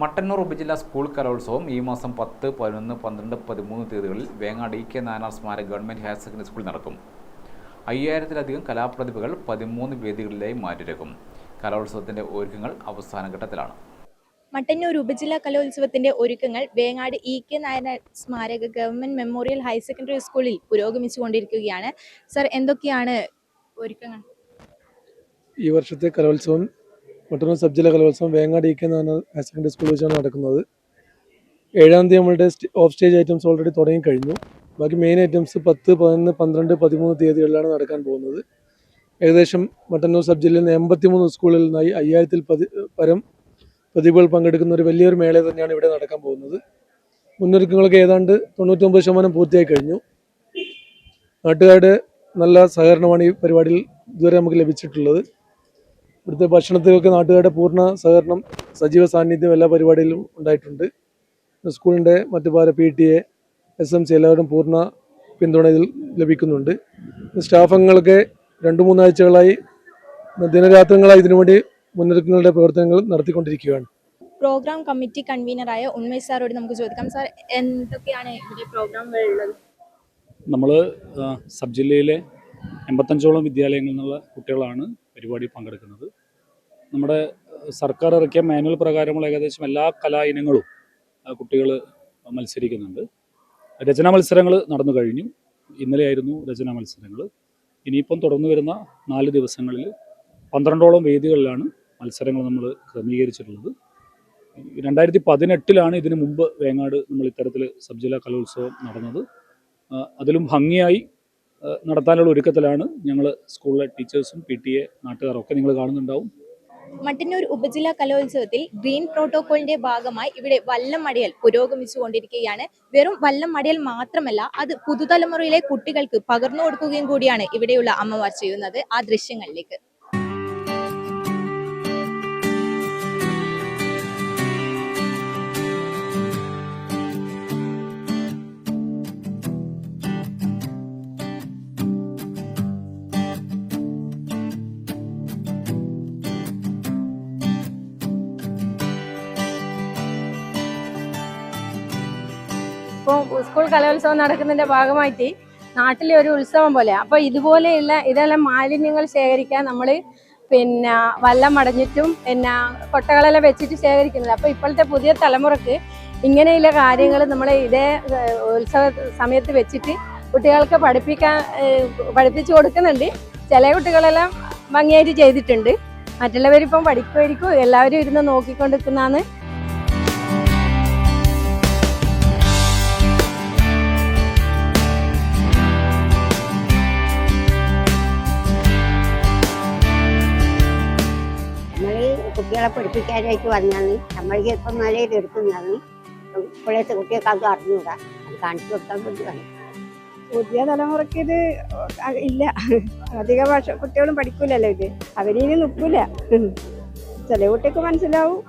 മട്ടന്നൂർ ഉപജില്ലാ സ്കൂൾ കലോത്സവം ഈ മാസം പത്ത് പതിനൊന്ന് പന്ത്രണ്ട് പതിമൂന്ന് തീയതികളിൽ വേങ്ങാട് ഇ കെ നാനാർ സ്മാരക ഗവൺമെന്റ് ഹയർ സെക്കൻഡറി സ്കൂളിൽ നടക്കും. അയ്യായിരത്തിലധികം കലാപ്രതിഭകൾ പതിമൂന്ന് വേദികളിലായി മാറ്റിരക്കും. കലോത്സവത്തിന്റെ ഒരുക്കങ്ങൾ അവസാന ഘട്ടത്തിലാണ്. മട്ടന്നൂർ ഉപജില്ലാ കലോത്സവത്തിന്റെ ഒരുക്കങ്ങൾ വേങ്ങാട് ഇ കെ നായനാർ സ്മാരക ഗവൺമെന്റ് മെമ്മോറിയൽ ഹയർ സെക്കൻഡറി സ്കൂളിൽ പുരോഗമിച്ചുകൊണ്ടിരിക്കുകയാണ്. സർ എന്തൊക്കെയാണ് ഒരുക്കങ്ങൾ? ഈ വർഷത്തെ കലോത്സവം മട്ടന്നൂർ സബ് ജില്ലാ കലോത്സവം വേങ്ങാട് ഇ കെ പറഞ്ഞ ഹയർ സെക്കൻഡറി സ്കൂൾ വെച്ചാണ് നടക്കുന്നത്. ഏഴാം തീയതി നമ്മളുടെ ഓഫ് സ്റ്റേജ് ഐറ്റംസ് ഓൾറെഡി തുടങ്ങി കഴിഞ്ഞു. ബാക്കി മെയിൻ ഐറ്റംസ് പത്ത് പതിനൊന്ന് പന്ത്രണ്ട് പതിമൂന്ന് തീയതികളിലാണ് നടക്കാൻ പോകുന്നത്. ഏകദേശം മട്ടന്നൂർ സബ് ജില്ലയിൽ നിന്ന് എൺപത്തിമൂന്ന് സ്കൂളിൽ നിന്നായി അയ്യായിരത്തിൽ പതി പരം പ്രതിഭകൾ പങ്കെടുക്കുന്ന ഒരു വലിയൊരു മേള തന്നെയാണ് ഇവിടെ നടക്കാൻ പോകുന്നത്. മുന്നൊരുക്കങ്ങളൊക്കെ ഏതാണ്ട് തൊണ്ണൂറ്റൊമ്പത് ശതമാനം പൂർത്തിയായി കഴിഞ്ഞു. നാട്ടുകാരുടെ നല്ല സഹകരണമാണ് ഈ പരിപാടിയിൽ ഇതുവരെ നമുക്ക് ലഭിച്ചിട്ടുള്ളത്. ഇവിടുത്തെ ഭക്ഷണത്തിലൊക്കെ നാട്ടുകാരുടെ പൂർണ സഹകരണം സജീവ സാന്നിധ്യം എല്ലാ പരിപാടിയിലും ഉണ്ടായിട്ടുണ്ട്. സ്കൂളിന്റെ മറ്റു പാര P T A S M C എല്ലാവരും പൂർണ പിന്തുണ ഇതിൽ ലഭിക്കുന്നുണ്ട്. സ്റ്റാഫ് അംഗങ്ങളൊക്കെ രണ്ട് മൂന്നാഴ്ചകളായി ദിനരാത്രങ്ങളായി ഇതിനുവേണ്ടി മുന്നൊരുക്കങ്ങളുടെ പ്രവർത്തനങ്ങൾ നടത്തിക്കൊണ്ടിരിക്കുകയാണ്. പ്രോഗ്രാം കമ്മിറ്റി കൺവീനറായ ഉന്മേഷ് സാറോട് നമുക്ക് ചോദിക്കാം. സാർ എന്തൊക്കെയാണ് ഇവിടെ പ്രോഗ്രാം ഉള്ളത്? നമ്മൾ സബ് ജില്ലയിലെ എൺപത്തഞ്ചോളം വിദ്യാലയങ്ങളിൽ നിന്നുള്ള കുട്ടികളാണ് പരിപാടിയിൽ പങ്കെടുക്കുന്നത്. നമ്മുടെ സർക്കാർ ഇറക്കിയ മാനുവൽ പ്രകാരമുള്ള ഏകദേശം എല്ലാ കലാ ഇനങ്ങളും കുട്ടികൾ മത്സരിക്കുന്നുണ്ട്. രചനാ മത്സരങ്ങൾ നടന്നു കഴിഞ്ഞു. ഇന്നലെയായിരുന്നു രചനാ മത്സരങ്ങൾ ഇനിയിപ്പം തുടർന്നു വരുന്ന നാല് ദിവസങ്ങളിൽ പന്ത്രണ്ടോളം വേദികളിലാണ് മത്സരങ്ങൾ നമ്മൾ ക്രമീകരിച്ചിട്ടുള്ളത്. രണ്ടായിരത്തി പതിനെട്ടിലാണ് ഇതിനു മുമ്പ് വേങ്ങാട് നമ്മൾ ഇത്തരത്തിൽ സബ് കലോത്സവം നടന്നത്. അതിലും ഭംഗിയായി നടത്താനുള്ള ഒരുക്കത്തിലാണ് ഞങ്ങൾ സ്കൂളിലെ ടീച്ചേഴ്സും പി ടി എ നാട്ടുകാരും ഒക്കെ നിങ്ങൾ കാണുന്നുണ്ടാവും. മട്ടന്നൂർ ഉപജില്ലാ കലോത്സവത്തിൽ ഗ്രീൻ പ്രോട്ടോകോളിന്റെ ഭാഗമായി ഇവിടെ വല്ലം മടിയൽ പുരോഗമിച്ചുകൊണ്ടിരിക്കുകയാണ്. വെറും വല്ലം മടിയൽ മാത്രമല്ല അത് പുതുതലമുറയിലെ കുട്ടികൾക്ക് പകർന്നു കൊടുക്കുകയും കൂടിയാണ് ഇവിടെയുള്ള അമ്മമാർ ചെയ്യുന്നത് ആ ദൃശ്യങ്ങളിലേക്ക്. ഇപ്പോൾ സ്കൂൾ കലോത്സവം നടക്കുന്നതിന്റെ ഭാഗമായിട്ട് നാട്ടിലെ ഒരു ഉത്സവം പോലെ. അപ്പോൾ ഇതുപോലെയുള്ള ഇതെല്ലാം മാലിന്യങ്ങൾ ശേഖരിക്കാൻ നമ്മൾ പിന്നെ വല്ലം അടഞ്ഞിട്ടും പിന്നെ കൊട്ടകളെല്ലാം വെച്ചിട്ട് ശേഖരിക്കുന്നത്. അപ്പോൾ ഇപ്പോഴത്തെ പുതിയ തലമുറയ്ക്ക് ഇങ്ങനെയുള്ള കാര്യങ്ങൾ നമ്മൾ ഇതേ ഉത്സവ സമയത്ത് വെച്ചിട്ട് കുട്ടികൾക്ക് പഠിപ്പിക്കാൻ പഠിപ്പിച്ചു കൊടുക്കുന്നുണ്ട്. ചില കുട്ടികളെല്ലാം ഭംഗിയായിട്ട് ചെയ്തിട്ടുണ്ട്. മറ്റുള്ളവരിപ്പം പഠിക്കുമായിരിക്കും എല്ലാവരും ഇരുന്ന് നോക്കിക്കൊണ്ടിരിക്കുന്നതാണ് കുട്ടികളെ പഠിപ്പിക്കാനായിട്ട് വന്നാണ് നമ്മൾക്ക് ഇപ്പം മലയിൽ എടുക്കുന്നതാണ് ഇപ്പോഴത്തെ കുട്ടികൾക്ക് അത് അറിഞ്ഞൂടാ. അത് കാണിച്ചു കൊടുക്കാൻ വേണ്ടിയാണ്. പുതിയ തലമുറയ്ക്ക് ഇത് ഇല്ല. അധിക ഭാഷ കുട്ടികളും പഠിക്കൂലല്ലോ ഇത്. അവരിനി നിൽക്കൂല. ചില കുട്ടിക്ക് മനസ്സിലാവും.